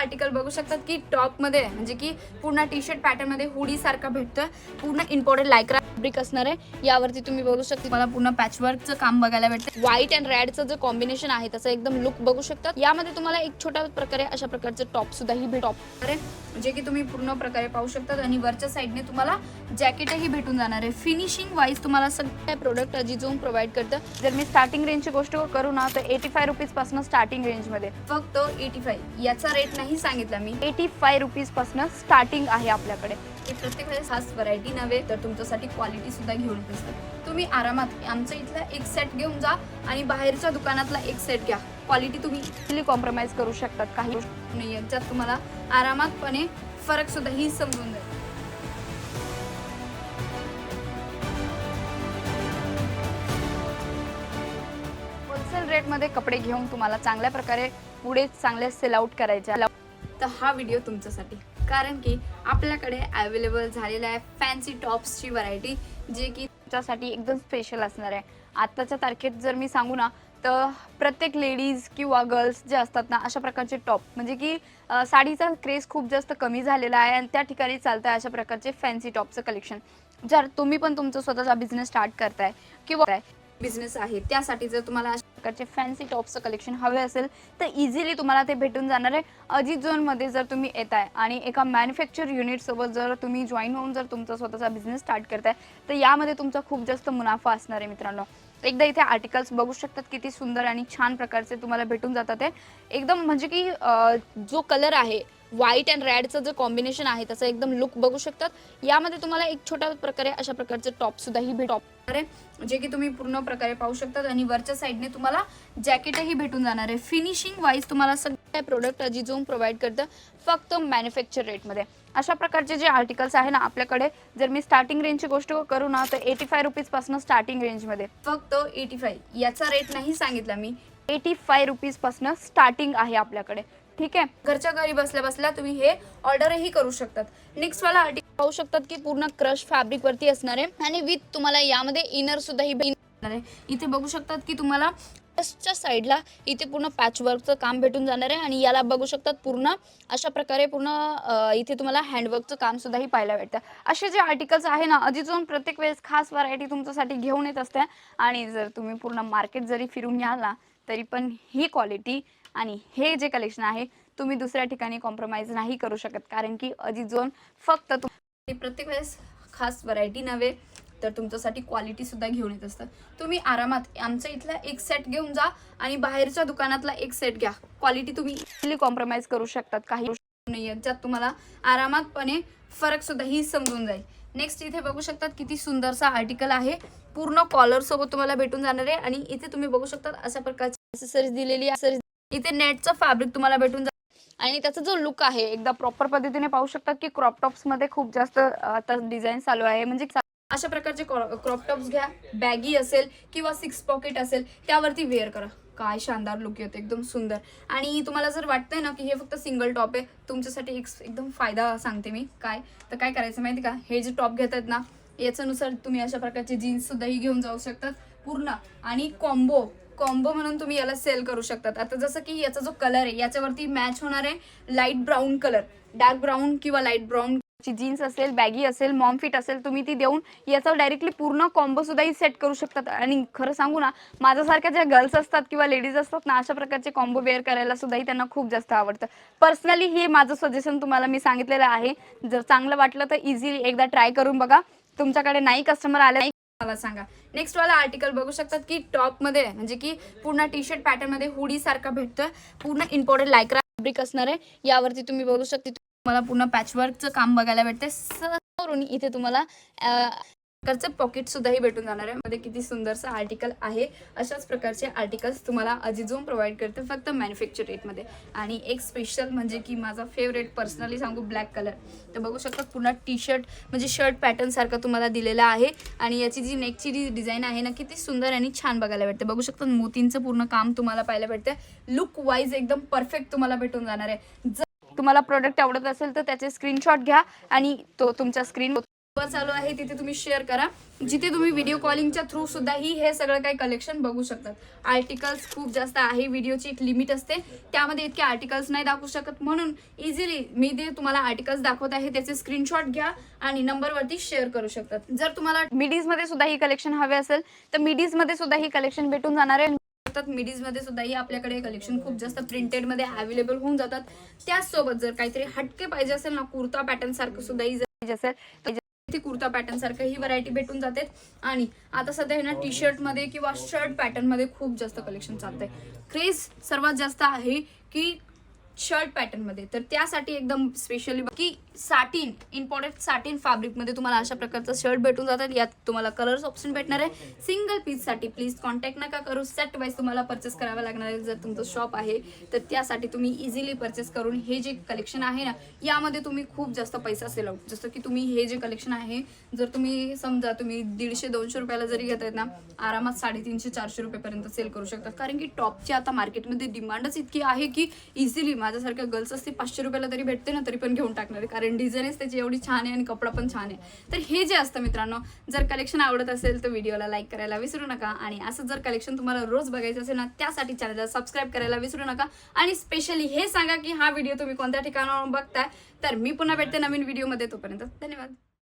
Article बघू शकतात की टॉपमध्ये म्हणजे की पूर्ण टी शर्ट पॅटर्नमध्ये हुडी सारखा भेटतोय. पूर्ण इम्पोर्टेड लायक्रा फॅब्रिक असणार आहे यावरती तुम्ही बघू शकता. मला पूर्ण पॅचवर्कचं काम बघायला भेटतं. व्हाईट अँड रेडचं जे कॉम्बिनेशन आहे तसं एकदम लुक बघू शकतात. यामध्ये तुम्हाला एक छोट्या प्रकारे अशा प्रकारचं टॉप सुद्धा ही भेट टॉप जे की तुम्ही पूर्ण प्रकारे पाहू शकतात. आणि वरच्या साईडने तुम्हाला जॅकेटही भेटून जाणार आहे. फिनिशिंग वाईज तुम्हाला सगळे प्रोडक्ट अजिजून प्रोव्हाइड करतं. जर मी स्टार्टिंग रेंजची गोष्ट करू ना तर एटी फाय रुपीजपासून स्टार्टिंग रेंजमध्ये फक्त एटी फाय याचा रेट नाही सांगितला मी. एटी फाय रुपीजपासून स्टार्टिंग आहे आपल्याकडे. हे प्रत्येक वेळेस खास व्हरायटी नव्हे तर तुमच्यासाठी क्वालिटी सुद्धा घेऊन येत असतात तुम्ही आरामात आमचं इथला एक सेट घेऊन जा आणि बाहेरच्या दुकानातला एक सेट घ्या. क्वालिटी तुम्ही इथली कॉम्प्रोमाइज करू शकतात. काही गोष्टी नाही याच्यात तुम्हाला आरामातपणे फरक सुद्धा ही समजून जाईल. होलसेल रेटमध्ये कपडे घेऊन तुम्हाला चांगल्या प्रकारे पुढे चांगले सेल आउट करायचे. तर हा व्हिडिओ तुमच्यासाठी. कारण की आपल्याकडे अवेलेबल झालेलं आहे फॅन्सी टॉप्सची व्हरायटी जे की तुमच्यासाठी एकदम स्पेशल असणार आहे. आत्ताच्या तारखेत जर मी सांगू ना तर प्रत्येक लेडीज किंवा गर्ल्स जे असतात ना अशा प्रकारचे टॉप म्हणजे की साडीचा क्रेज खूप जास्त कमी झालेला आहे आणि त्या ठिकाणी चालतं आहे अशा प्रकारचे फॅन्सी टॉपचं कलेक्शन जर तुम्ही पण तुमचा स्वतःचा बिझनेस स्टार्ट करताय किंवा बिझनेस आहे त्यासाठी जर तुम्हाला प्रकारचे फॅन्सी टॉपचं कलेक्शन हवे असेल तर इझिली तुम्हाला ते भेटून जाणार आहे. अजित झोनमध्ये जर तुम्ही येत आहे आणि एका मॅन्युफॅक्चर युनिटसोबत जर तुम्ही जॉईन होऊन जर तुमचा स्वतःचा बिझनेस स्टार्ट करताय तर यामध्ये तुमचा खूप जास्त मुनाफा असणार आहे मित्रांनो. एकदा इथे आर्टिकल्स बघू शकतात किती सुंदर आणि छान प्रकारचे तुम्हाला भेटून जातात ते. एकदम म्हणजे की जो कलर आहे व्हाईट अँड रेडचं जे कॉम्बिनेशन आहे त्याचं एकदम लुक बघू शकतात. यामध्ये तुम्हाला एक छोट्या प्रकारे अशा प्रकारचे टॉप सुद्धा ही भेट आहे जे की तुम्ही पूर्ण प्रकारे पाहू शकतात आणि वरच्या साईडने तुम्हाला जॅकेटही भेटून जाणार आहे. फिनिशिंग वाईज तुम्हाला सगळे प्रोडक्ट अजिझोन प्रोव्हाइड करतं फक्त मॅन्युफॅक्चर रेटमध्ये अशा प्रकारचे जे आर्टिकल्स आहे ना आपल्याकडे जर मी स्टार्टिंग रेंजची गोष्ट करू ना तर एटी फाय रुपीजपासून स्टार्टिंग रेंजमध्ये फक्त एटी फाय याचा रेट नाही सांगितला मी. एटी फाय रुपीजपासून स्टार्टिंग आहे आपल्याकडे. ठीक आहे? घरच्या घरी बसल्या बसल्या तुम्ही हे ऑर्डरही करू शकतात. नेक्स्ट वाला आर्टिकल पाहू शकतात की पूर्ण क्रश फॅब्रिक वरती असणार आहे आणि विथ तुम्हाला यामध्ये इनर सुद्धा ही भेटणार आहे. इथे बघू शकतात की तुम्हाला च्या साईडला इथे पूर्ण पॅचवर्कचं काम भेटून जाणार आहे आणि याला बघू शकतात पूर्ण अशा प्रकारे पूर्ण इथे तुम्हाला हँडवर्कचं काम सुद्धाही पाहायला भेटतं. असे जे आर्टिकल्स आहे ना अजिजून प्रत्येक वेळेस खास व्हरायटी तुमच्यासाठी घेऊन येत असते. आणि जर तुम्ही पूर्ण मार्केट जरी फिरून याल ना तरी पण ही क्वालिटी आणि हे जे कलेक्शन आहे तुम्ही दुसऱ्या ठिकाणी कॉम्प्रोमाइज नाही करू शकत. कारण की अजिजोन फक्त तुम प्रत्येक वेळेस खास व्हरायटी नव्हे तर तुमच्यासाठी क्वालिटी सुद्धा घेऊन येत असतात तुम्ही आरामात आमच्या इथला एक सेट घेऊन जा आणि बाहेरच्या दुकानातला एक सेट घ्या. क्वालिटी तुम्ही इझिली कॉम्प्रोमाइज करू शकतात. काही गोष्टी नाही आहेत, ज्यात तुम्हाला आरामातपणे फरक सुद्धा ही समजून जाईल. नेक्स्ट इथे बघू शकतात किती सुंदरसा आर्टिकल आहे. पूर्ण कॉलर सोबत तुम्हाला भेटून जाणार आहे आणि इथे तुम्ही बघू शकतात अशा प्रकारची दिलेली इथे नेटचं फॅब्रिक तुम्हाला भेटून जाईल आणि त्याचा जो लुक आहे एकदा प्रॉपर पद्धतीने पाहू शकतात की क्रॉप टॉप्समध्ये खूप जास्त आता डिझाईन चालू आहे. म्हणजे अशा प्रकारचे क्रॉप टॉप्स घ्या. बॅगी असेल किंवा सिक्स पॉकेट असेल त्यावरती वेअर करा. काय शानदार लुक येतो एकदम सुंदर. आणि तुम्हाला जर वाटतंय ना की हे फक्त सिंगल टॉप आहे तुमच्यासाठी एक एकदम फायदा सांगते मी. काय? तर काय करायचं माहिती का? हे जे टॉप घेतात ना याच्यानुसार तुम्ही अशा प्रकारचे जीन्स सुद्धाही घेऊन जाऊ शकतात. पूर्ण. आणि कॉम्बो कॉम्बो म्हणून तुम्ही याला सेल करू शकतात. आता जसं की याचा जो कलर आहे याच्यावरती मॅच होणार आहे light brown colour dark brown किंवा लाइट ब्राऊन ची जीन्स असेल बॅगी असेल मॉम फिट असेल तुम्ही ती देऊन याचा डायरेक्टली पूर्ण कॉम्बो सुद्धाही सेट करू शकतात. आणि खरं सांगू ना माझ्यासारख्या ज्या गर्ल्स असतात किंवा लेडीज असतात ना अशा प्रकारचे कॉम्बो वेअर करायला सुद्धाही त्यांना खूप जास्त आवडतं. पर्सनली हे माझं सजेशन तुम्हाला मी सांगितलेलं आहे. जर चांगलं वाटलं तर इझिली एकदा ट्राय करून बघा. तुमच्याकडे नाही कस्टमर आले नाही मला सांगा. नेक्स्ट वाला आर्टिकल बघू शकतात की टॉपमध्ये म्हणजे की पूर्ण टी शर्ट पॅटर्नमध्ये हुडी सारखा भेटतोय. पूर्ण इम्पॉर्टेड लायक्रा फॅब्रिक असणार आहे. यावरती तुम्ही बघू शकता तुम्हाला पूर्ण पॅचवर्कचं काम बघायला भेटते सरून इथे तुम्हाला प्रकारचे पॉकेट सुद्धाही भेटून जाणार आहे. मध्ये किती सुंदरचं आर्टिकल आहे. अशाच प्रकारचे आर्टिकल्स तुम्हाला अजिझोन प्रोव्हाइड करते फक्त मॅन्युफॅक्चर रेटमध्ये आणि एक स्पेशल म्हणजे की माझा फेवरेट पर्सनली सांगू ब्लॅक कलर तर बघू शकता पुन्हा टी शर्ट म्हणजे शर्ट पॅटर्न सारखं तुम्हाला दिलेला आहे. आणि याची जी नेकची जी डिझाईन आहे ना किती सुंदर आणि छान बघायला भेटते. बघू शकता मोतींचं पूर्ण काम तुम्हाला पाहायला भेटतं लुक वाईज एकदम परफेक्ट तुम्हाला भेटून जाणार आहे. जर तुम्हाला प्रोडक्ट आवडत असेल तर त्याचे स्क्रीनशॉट घ्या आणि तो तुमच्या स्क्रीन ऑफर चालू आहे तिथे तुम्ही शेअर करा. जिथे तुम्ही व्हिडिओ कॉलिंगच्या थ्रू सुद्धा ही हे सगळं काही कलेक्शन बघू शकतात. आर्टिकल्स खूप जास्त आहे व्हिडिओची एक लिमिट असते. त्यामध्ये इतके आर्टिकल्स नाही दाखवू शकत. म्हणून इझिली मी जे तुम्हाला आर्टिकल्स दाखवत आहे त्याचे स्क्रीनशॉट घ्या आणि नंबरवरती शेअर करू शकतात. जर तुम्हाला मिडीजमध्ये सुद्धा ही कलेक्शन हवे असेल तर मिडीजमध्ये सुद्धा ही कलेक्शन भेटून जाणार आहे. मिडीजमध्ये सुद्धाही आपल्याकडे कलेक्शन खूप जास्त प्रिंटेडमध्ये अवेलेबल होऊन जातात. त्याचसोबत जर काहीतरी हटके पाहिजे असेल ना कुर्ता पॅटर्न सारखं सुद्धा ही जर पाहिजे असेल तर ती कुर्ता पॅटर्न सारखं ही व्हरायटी भेटून जाते. आणि आता सध्या हे ना टी शर्टमध्ये किंवा शर्ट पॅटर्नमध्ये खूप जास्त कलेक्शन चालतंय. क्रेज सर्वात जास्त आहे की शर्ट पॅटर्नमध्ये. तर त्यासाठी एकदम स्पेशली की साटीन इम्पॉर्टंट साटिन फॅब्रिकमध्ये तुम्हाला अशा प्रकारचा शर्ट भेटून जातात. यात तुम्हाला कलर्स ऑप्शन भेटणार आहे. सिंगल पीससाठी प्लीज कॉन्टॅक्ट नका करू. सेट वाईज तुम्हाला परचेस करावं लागणार आहे. जर तुमचं शॉप आहे तर त्यासाठी तुम्ही इझिली परचेस करून हे जे कलेक्शन आहे ना यामध्ये तुम्ही खूप जास्त पैसा सेल आउट जसं की तुम्ही हे जे कलेक्शन आहे जर तुम्ही समजा तुम्ही दीडशे दोनशे रुपयाला जरी घेत आहेत ना आरामात साडेतीनशे चारशे रुपयेपर्यंत सेल करू शकता. कारण की टॉपची आता मार्केटमध्ये डिमांडच इतकी आहे की इझिली माझ्यासारख्या गर्ल्स असते पाचशे रुपयाला तरी भेटते ना तरी पण घेऊन टाकणार आहे. कारण डिझाईनच त्याची एवढी छान आहे आणि कपडा पण छान आहे. तर हे जे असतं मित्रांनो जर कलेक्शन आवडत असेल तर व्हिडिओला लाईक करायला विसरू नका. आणि असं जर कलेक्शन तुम्हाला रोज बघायचं असेल ना त्यासाठी चॅनलला सबस्क्राईब करायला विसरू नका. आणि स्पेशली हे सांगा की हा व्हिडिओ तुम्ही कोणत्या ठिकाणावरून बघताय. तर मी पुन्हा भेटते नवीन व्हिडिओमध्ये तोपर्यंत धन्यवाद.